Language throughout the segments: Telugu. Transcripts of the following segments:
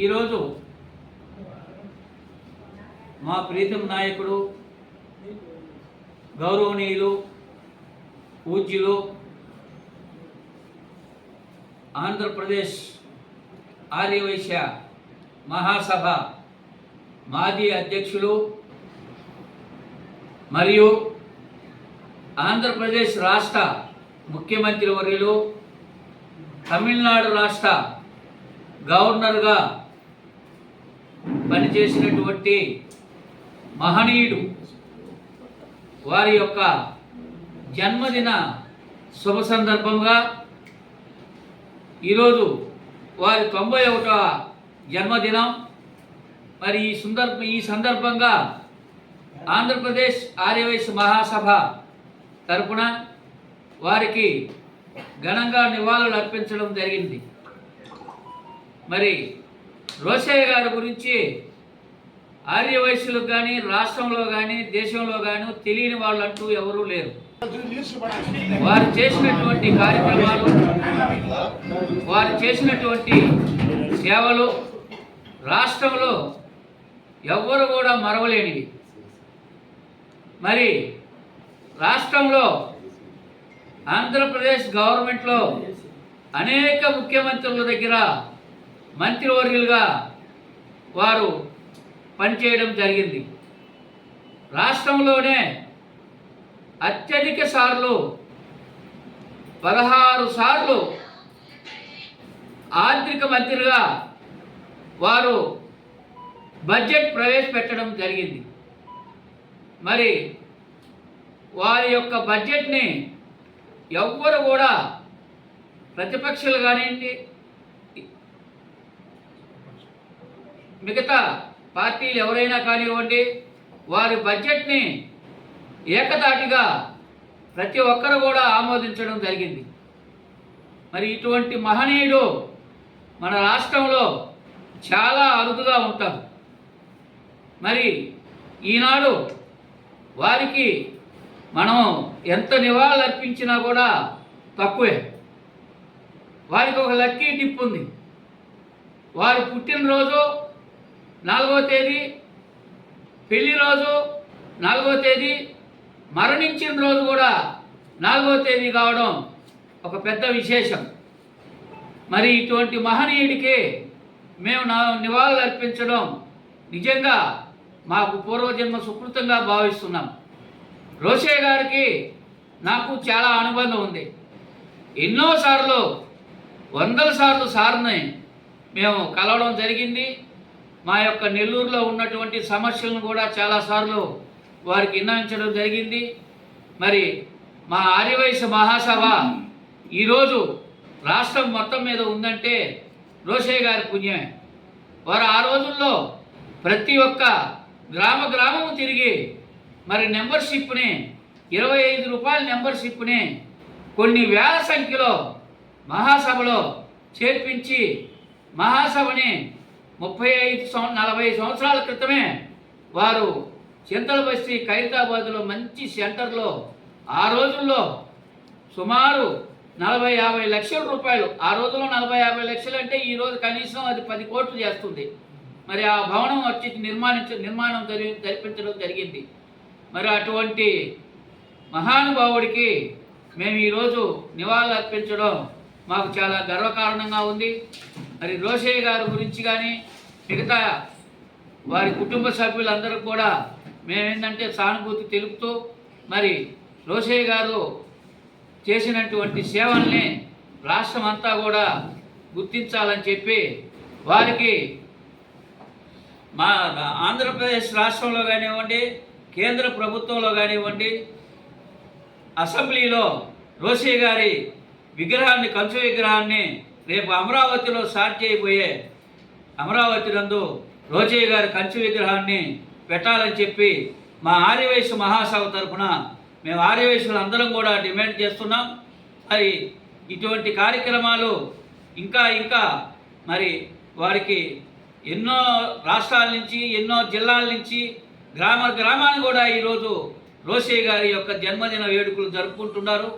ఈరోజు మా ప్రీతం నాయకుడు గౌరవనీయులు పూజ్యులు ఆంధ్రప్రదేశ్ ఆర్యవైశ్య మహాసభ మాజీ అధ్యక్షులు మరియు ఆంధ్రప్రదేశ్ రాష్ట్ర ముఖ్యమంత్రి వర్యులు తమిళనాడు రాష్ట్ర గవర్నర్గా పనిచేసినటువంటి మహనీయుడు వారి యొక్క జన్మదిన శుభ సందర్భంగా ఈరోజు వారి తొంభై ఒకటవ జన్మదినం. మరి ఈ సందర్భ ఈ సందర్భంగా ఆంధ్రప్రదేశ్ ఆర్యవైశ్య మహాసభ తరపున వారికి ఘనంగా నివాళులు అర్పించడం జరిగింది. మరి రోషయ్య గారి గురించి ఆర్యవైశ్యులకు కానీ రాష్ట్రంలో కానీ దేశంలో కానీ తెలియని వాళ్ళు అంటూ ఎవరూ లేరు. వారు చేసినటువంటి కార్యక్రమాలు వారు చేసినటువంటి సేవలు రాష్ట్రంలో ఎవ్వరు కూడా మరవలేనివి. మరి రాష్ట్రంలో ఆంధ్రప్రదేశ్ గవర్నమెంట్లో అనేక ముఖ్యమంత్రుల దగ్గర మంత్రివర్యులుగా వారు పనిచేయడం జరిగింది. రాష్ట్రంలోనే అత్యధిక సార్లు పదహారు సార్లు ఆర్థిక మంత్రిగా వారు బడ్జెట్ ప్రవేశపెట్టడం జరిగింది. మరి వారి యొక్క బడ్జెట్ని ఎవ్వరు కూడా ప్రతిపక్షాలు కానివ్వండి మిగతా పార్టీలు ఎవరైనా కానివ్వండి వారి బడ్జెట్ని ఏకదాటిగా ప్రతి ఒక్కరు కూడా ఆమోదించడం జరిగింది. మరి ఇటువంటి మహనీయుడు మన రాష్ట్రంలో చాలా అరుదుగా ఉంటారు మరి ఈనాడు వారికి మనం ఎంత నివాళులు అర్పించినా కూడా తక్కువే. వారికి ఒక లక్కీ టిప్ ఉంది. వారి పుట్టినరోజు నాలుగో తేదీ పెళ్ళి రోజు నాలుగో తేదీ మరణించిన రోజు కూడా నాలుగో తేదీ కావడం ఒక పెద్ద విశేషం. మరి ఇటువంటి మహనీయుడికి మేము నా నివాళులు అర్పించడం నిజంగా మాకు పూర్వజన్మ సుకృతంగా భావిస్తున్నాం. రోషే గారికి నాకు చాలా అనుబంధం ఉంది. ఎన్నోసార్లు వందల సార్లు సార్ని మేము కలవడం జరిగింది. మా యొక్క నెల్లూరులో ఉన్నటువంటి సమస్యలను కూడా చాలాసార్లు వారికి విన్నవించడం జరిగింది. మరి మా ఆర్యవైశ్య మహాసభ ఈరోజు రాష్ట్రం మొత్తం మీద ఉందంటే రోషయ్య గారి పుణ్యమే. వారు ఆ రోజుల్లో ప్రతి ఒక్క గ్రామ గ్రామము తిరిగి మరి నెంబర్షిప్ని ఇరవై ఐదు రూపాయల నెంబర్షిప్ని కొన్ని వేల సంఖ్యలో మహాసభలో చేర్పించి మహాసభని ముప్పై ఐదు సంవ నలభై సంవత్సరాల క్రితమే వారు చింతల బస్తి ఖైరతాబాద్లో మంచి సెంటర్లో ఆ రోజుల్లో సుమారు నలభై యాభై లక్షల రూపాయలు ఆ రోజుల్లో నలభై యాభై లక్షలు అంటే ఈ రోజు కనీసం అది పది కోట్లు చేస్తుంది. మరి ఆ భవనం వచ్చి నిర్మాణించ నిర్మాణం జరి జరిపించడం జరిగింది. మరి అటువంటి మహానుభావుడికి మేము ఈరోజు నివాళులు అర్పించడం మాకు చాలా గర్వకారణంగా ఉంది. మరి రోషయ్య గారి గురించి కానీ మిగతా వారి కుటుంబ సభ్యులందరూ కూడా మేమేంటంటే సానుభూతి తెలుపుతూ మరి రోషయ్య గారు చేసినటువంటి సేవల్ని రాష్ట్రం అంతా కూడా గుర్తించాలని చెప్పి వారికి మా ఆంధ్రప్రదేశ్ రాష్ట్రంలో కానివ్వండి కేంద్ర ప్రభుత్వంలో కానివ్వండి అసెంబ్లీలో రోషయ్య గారి విగ్రహాన్ని కంచు విగ్రహాన్ని రేపు అమరావతిలో స్టార్ట్ చేయబోయే అమరావతి నందు రోజయ్య గారి కంచు విగ్రహాన్ని పెట్టాలని చెప్పి మా ఆర్యవైశ్య మహాసభ తరఫున మేము ఆర్యవైశ్యులు అందరం కూడా డిమాండ్ చేస్తున్నాం. మరి ఇటువంటి కార్యక్రమాలు ఇంకా ఇంకా మరి వారికి ఎన్నో రాష్ట్రాల నుంచి ఎన్నో జిల్లాల నుంచి గ్రామ గ్రామాన్ని కూడా ఈరోజు రోషయ్య గారి యొక్క జన్మదిన వేడుకలు జరుపుకుంటున్నారు.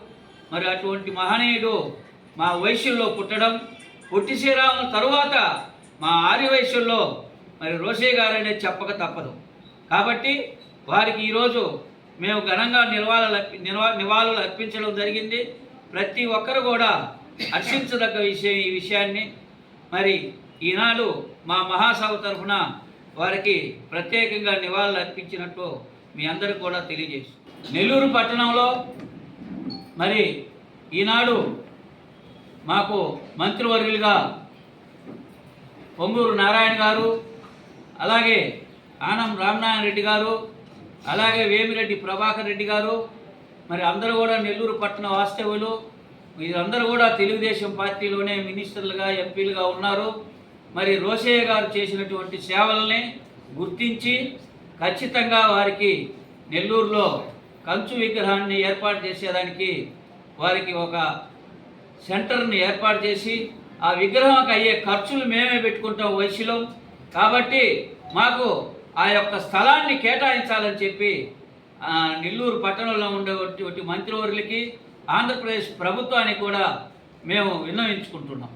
మరి అటువంటి మహనీయుడు మా వైశ్యుల్లో పుట్టడం పొట్టి శ్రీరాముల తరువాత మా ఆర్యవైశ్యుల్లో మరి రోషే గారు అనేది చెప్పక తప్పదు. కాబట్టి వారికి ఈరోజు మేము ఘనంగా నిల్వాళులు నివా నిల్వా నివాళులు అర్పించడం జరిగింది. ప్రతి ఒక్కరు కూడా హర్షించదగ్గ విషయం ఈ విషయాన్ని. మరి ఈనాడు మా మహాసభ తరఫున వారికి ప్రత్యేకంగా నివాళులు అర్పించినట్టు మీ అందరికీ కూడా తెలియజేసి నెల్లూరు పట్టణంలో మరి ఈనాడు మాకు మంత్రివర్యులుగా పొంగూరు నారాయణ గారు అలాగే ఆనం రామనారాయణ రెడ్డి గారు అలాగే వేమిరెడ్డి ప్రభాకర్ రెడ్డి గారు మరి అందరూ కూడా నెల్లూరు పట్టణ వాస్తవ్యులు. వీరందరూ కూడా తెలుగుదేశం పార్టీలోనే మినిస్టర్లుగా ఎంపీలుగా ఉన్నారు. మరి రోషయ్య గారు చేసినటువంటి సేవల్ని గుర్తించి ఖచ్చితంగా వారికి నెల్లూరులో కంచు విగ్రహాన్ని ఏర్పాటు చేసేదానికి వారికి ఒక సెంటర్ని ఏర్పాటు చేసి ఆ విగ్రహంకి అయ్యే ఖర్చులు మేమే పెట్టుకుంటాం వయసులో కాబట్టి మాకు ఆ యొక్క స్థలాన్ని కేటాయించాలని చెప్పి నెల్లూరు పట్టణంలో ఉండేటువంటి మంత్రివర్యులకి ఆంధ్రప్రదేశ్ ప్రభుత్వానికి కూడా మేము విన్నవించుకుంటున్నాం.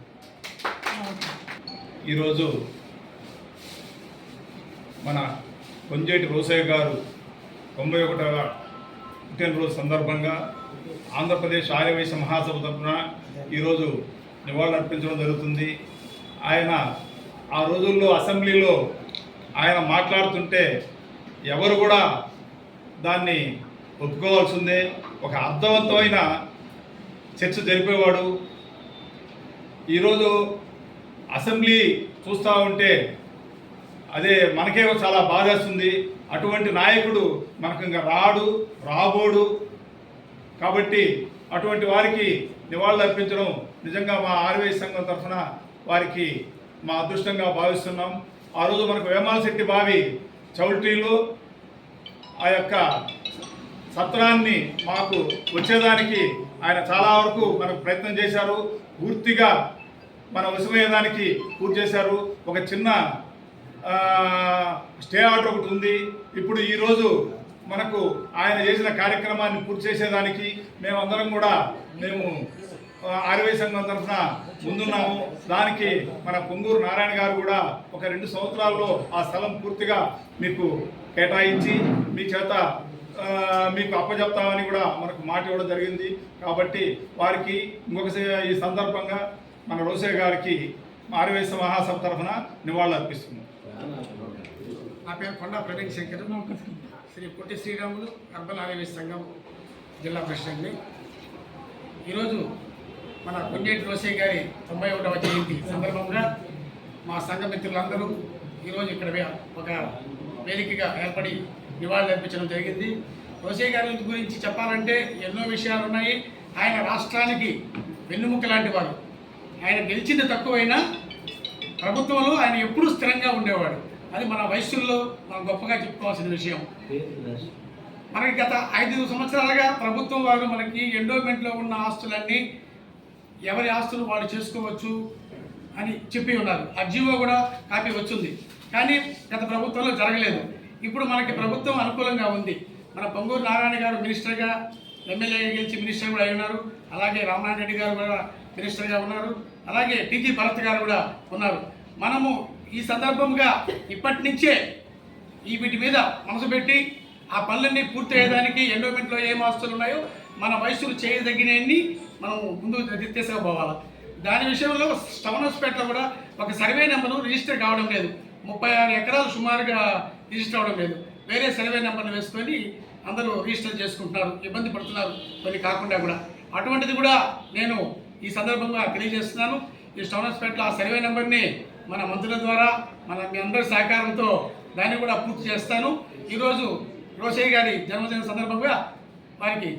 ఈరోజు మన కొంజేటి రోసయ్య గారు తొంభై ఒకటవ పుట్టినరోజు సందర్భంగా ఆంధ్రప్రదేశ్ ఆర్యవైశ్య మహాసభ తరఫున ఈరోజు నివాళులు అర్పించడం జరుగుతుంది. ఆయన ఆ రోజుల్లో అసెంబ్లీలో ఆయన మాట్లాడుతుంటే ఎవరు కూడా దాన్ని ఒప్పుకోవాల్సిందే. ఒక అర్థవంతమైన చర్చ జరిపేవాడు. ఈరోజు అసెంబ్లీ చూస్తూ ఉంటే అదే మనకే చాలా బాధేస్తుంది. అటువంటి నాయకుడు మనకు ఇంకా రాడు రాబోడు. కాబట్టి అటువంటి వారికి నివాళులు అర్పించడం నిజంగా మా ఆర్వై సంఘం తరఫున వారికి మా అదృష్టంగా భావిస్తున్నాం. ఆ రోజు మనకు వేమాలశెట్టి బావి చౌల్ట్రీలో ఆ యొక్క సత్రాన్ని మాకు వచ్చేదానికి ఆయన చాలా వరకు మనకు ప్రయత్నం చేశారు. పూర్తిగా మన వసమయ్యేదానికి పూర్తి చేశారు. ఒక చిన్న స్టే అవుట్ ఒకటి ఉంది. ఇప్పుడు ఈరోజు మనకు ఆయన చేసిన కార్యక్రమాన్ని పూర్తి చేసేదానికి మేమందరం కూడా మేము ఆ, ఆర్వై సంఘం తరఫున ముందున్నాము. దానికి మన పొంగూరు నారాయణ గారు కూడా ఒక రెండు సంవత్సరాల్లో ఆ స్థలం పూర్తిగా మీకు కేటాయించి మీ చేత మీకు అప్పచెప్తామని కూడా మనకు మాట ఇవ్వడం జరిగింది. కాబట్టి వారికి ఇంకొకసారి ఈ సందర్భంగా మన రోసే గారికి ఆర్వేశ మహాసభ తరఫున నివాళులు అర్పిస్తున్నాం నా పేరు కొండా ప్రవీణ్ శంకర్. శ్రీ పొట్టి శ్రీరాములు అర్బన్ సంఘం జిల్లా ప్రెసిడెంట్ని. ఈరోజు మన కొండేటి రోసే గారి తొంభై ఒకటవ జయంతి సందర్భంగా మా సంఘ మిత్రులందరూ ఈరోజు ఇక్కడ ఒక వేదికగా ఏర్పడి నివాళులు అర్పించడం జరిగింది. రోసే గారి గురించి చెప్పాలంటే ఎన్నో విషయాలు ఉన్నాయి. ఆయన రాష్ట్రానికి వెన్నుముక్క లాంటి వారు ఆయన గెలిచింది తక్కువైనా ప్రభుత్వంలో ఆయన ఎప్పుడూ స్థిరంగా ఉండేవాడు. అది మన వయస్సుల్లో మనం గొప్పగా చెప్పుకోవాల్సిన విషయం. మనకి గత ఐదు సంవత్సరాలుగా ప్రభుత్వం వారు మనకి ఎండోమెంట్లో ఉన్న ఆస్తులన్నీ ఎవరి ఆస్తులు వాళ్ళు చేసుకోవచ్చు అని చెప్పి ఉన్నారు. ఆ జీవో కూడా కాపీ వచ్చింది. కానీ గత ప్రభుత్వంలో జరగలేదు. ఇప్పుడు మనకి ప్రభుత్వం అనుకూలంగా ఉంది. మన పొంగూరు నారాయణ గారు మినిస్టర్గా ఎమ్మెల్యేగా గెలిచి మినిస్టర్ కూడా అయి ఉన్నారు. అలాగే రామనారాయణ రెడ్డి గారు కూడా మినిస్టర్గా ఉన్నారు. అలాగే టీజీ భరత్ గారు కూడా ఉన్నారు. మనము ఈ సందర్భంగా ఇప్పటి నుంచే ఈ వీటి మీద మనసు పెట్టి ఆ పనులన్నీ పూర్తి అయ్యేదానికి ఎండోమెంట్లో ఏం ఆస్తులు ఉన్నాయో మన వయసులు చేయదగినవన్నీ మనం ముందు తీసుకుపోవాలి. దాని విషయంలో టౌన్ కూడా ఒక సర్వే నెంబరు రిజిస్టర్ కావడం లేదు. ముప్పై ఆరు ఎకరాలు సుమారుగా రిజిస్టర్ అవ్వడం లేదు. వేరే సర్వే నెంబర్లు వేసుకొని అందరూ రిజిస్టర్ చేసుకుంటున్నారు. ఇబ్బంది పడుతున్నారు. కొన్ని కాకుండా కూడా. అటువంటిది కూడా నేను ఈ సందర్భంగా తెలియజేస్తున్నాను. ఈ టౌన్ హాస్పిటల్ ఆ సర్వే నెంబర్ని మన మంత్రుల ద్వారా మన మీ అందరి సహకారంతో దాన్ని కూడా పూర్తి చేస్తాను. ఈరోజు రోషయ్య గారి జన్మదిన సందర్భంగా వారికి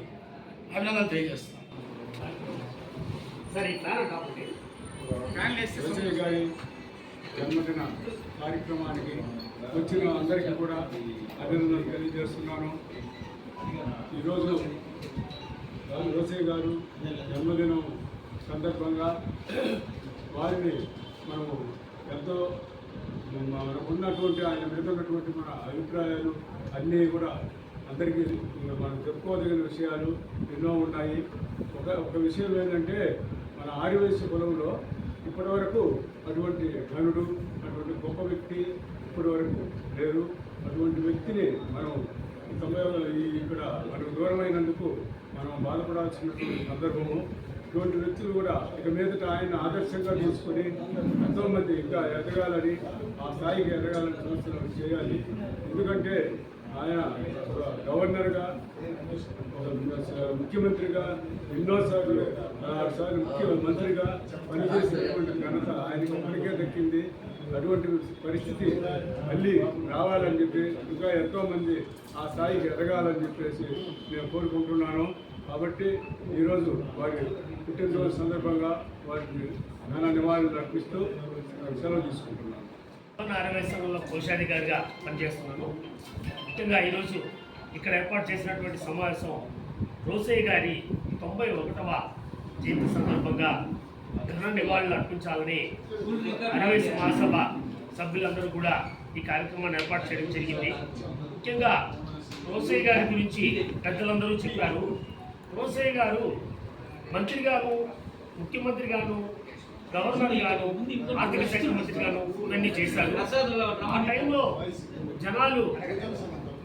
అభినందనలు తెలియజేస్తాను గారి జన్మదిన కార్యక్రమానికి వచ్చిన అందరికీ కూడా అభినందనలు తెలియజేస్తున్నాను. ఈరోజు రాజు రోసయ్య గారు జన్మదినం సందర్భంగా వారిని మనము ఎంతో మనకు ఉన్నటువంటి ఆయన మీద ఉన్నటువంటి మన అభిప్రాయాలు అన్నీ కూడా అందరికీ మనం చెప్పుకోదగిన విషయాలు ఎన్నో ఉన్నాయి. ఒక ఒక విషయం ఏంటంటే మన ఆదివాసీ కులంలో ఇప్పటివరకు అటువంటి ఘనుడు గొప్ప వ్యక్తి ఇప్పటి వరకు లేరు. అటువంటి వ్యక్తిని మనం తొంభై ఈ ఇక్కడ మనకు దూరమైనందుకు మనం బాధపడాల్సినటువంటి సందర్భము ఇటువంటి వ్యక్తులు కూడా ఇక మీదట ఆయన ఆదర్శంగా తీసుకొని ఎంతోమంది ఇంకా ఎదగాలని ఆ స్థాయికి ఎదగాలని చూస్తున్న చేయాలి. ఎందుకంటే ఆయన గవర్నర్గా ముఖ్యమంత్రిగా ఎన్నోసార్లు ఆరుసార్లు ముఖ్యమంత్రిగా పనిచేసినటువంటి ఘనత ఆయనకి ఇప్పటికే దక్కింది. అటువంటి పరిస్థితి మళ్ళీ రావాలని చెప్పి ఇంకా ఎంతోమంది ఆ స్థాయికి ఎదగాలని చెప్పేసి నేను కోరుకుంటున్నాను. కాబట్టి ఈరోజు వారి పుట్టినరోజు సందర్భంగా వారికి ఘన నివాళులు అర్పిస్తూ సెలవు తీసుకుంటున్నాను. అరవై సంఘంలో కోశాధికారిగా పనిచేస్తున్నాను. ముఖ్యంగా ఈరోజు ఇక్కడ ఏర్పాటు చేసినటువంటి సమావేశం రోసయ్య గారి తొంభై ఒకటవ జయంతి సందర్భంగా ఘన నివాళులు అర్పించాలని అరవై మహాసభ సభ్యులందరూ కూడా ఈ కార్యక్రమాన్ని ఏర్పాటు చేయడం జరిగింది. ముఖ్యంగా రోసయ్య గారి గురించి పెద్దలందరూ చెప్పారు. రోసయ్య గారు మంత్రి గారు ముఖ్యమంత్రి గాను గవర్నర్ గాను ఆర్థిక శాఖ మంత్రి గాను ఇవన్నీ చేశారు. ఆ టైంలో జనాలు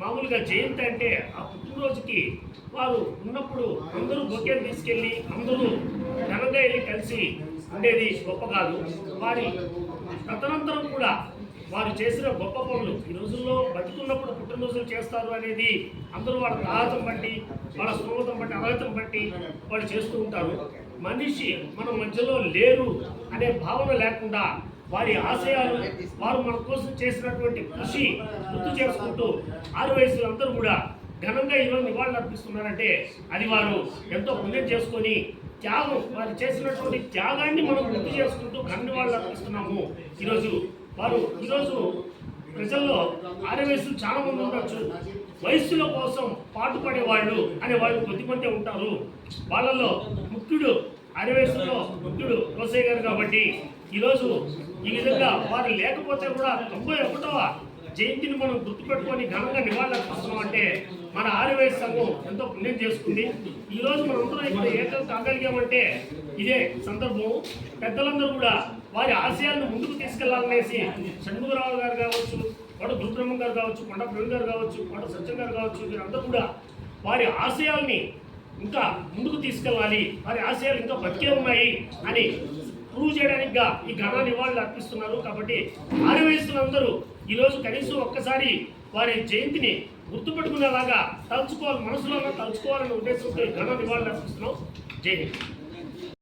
మామూలుగా జయంతి అంటే ఆ పుట్టినరోజుకి వారు ఉన్నప్పుడు అందరూ బొకే తీసుకెళ్ళి అందరూ ఘనంగా వెళ్ళి కలిసి ఉండేది గొప్ప కాదు. వారి తదనంతరం కూడా వారు చేసిన గొప్ప పనులు. ఈ రోజుల్లో బతుకున్నప్పుడు పుట్టినరోజులు చేస్తారు అనేది అందరూ వాళ్ళ దాహతం బట్టి వాళ్ళ స్తోమతం బట్టి అర్హతం బట్టి వాళ్ళు చేస్తూ ఉంటారు. మనిషి మన మధ్యలో లేరు అనే భావన లేకుండా వారి ఆశయాలు వారు మన కోసం చేసినటువంటి కృషి గుర్తు చేసుకుంటూ ఆరు వయసులు అందరూ కూడా ఘనంగా ఈరోజు నివాళులు అర్పిస్తున్నారంటే అది వారు ఎంతో పుణ్యం చేసుకొని త్యాగం వారు చేసినటువంటి త్యాగాన్ని మనం గుర్తు చేసుకుంటూ ఘన నివాళులు అర్పిస్తున్నాము. ఈరోజు వారు ఈరోజు ప్రజల్లో ఆరు వయసులు చాలా మంది ఉండొచ్చు. వయస్సుల కోసం పాటుపడే వాళ్ళు అనే వాళ్ళు కొద్దిమంది ఉంటారు. వాళ్ళలో ముఖ్యుడు ఆరు వయసులో ముఖ్యుడు రోసయ్య గారు కాబట్టి ఈరోజు ఈ విధంగా వారు లేకపోతే కూడా తొంభై ఒకటవ జయంతిని మనం గుర్తుపెట్టుకొని ఘనంగా నివాళులు అంటే మన ఆర్యవైశ్య సంఘం ఎంతో పుణ్యం చేసుకుంది. ఈ రోజు మనందరం ఇక్కడ ఏకం కాగలిగామంటే ఇదే సందర్భం. పెద్దలందరూ కూడా వారి ఆశయాలను ముందుకు తీసుకెళ్ళాలనేసి షణ్ముఖరావు గారు కావచ్చు కొడ దుర్బ్రహ్మం గారు కావచ్చు కొండ ప్రవీణ్ గారు కావచ్చు కొండ సత్యం గారు కావచ్చు వీరందరూ కూడా వారి ఆశయాల్ని ఇంకా ముందుకు తీసుకెళ్ళాలి. వారి ఆశయాలు ఇంకా బతికే ఉన్నాయి అని ప్రూవ్ చేయడానికిగా ఈ ఘన నివాళులు అర్పిస్తున్నారు. కాబట్టి ఆరు వయసులందరూ ఈరోజు కనీసం ఒక్కసారి వారి జయంతిని గుర్తుపెట్టుకునేలాగా తలుచుకోవాలి మనసులో తలుచుకోవాలనే ఉద్దేశంతో ఈ ఘన నివాళులు అర్పిస్తున్నాం. జై హింద్.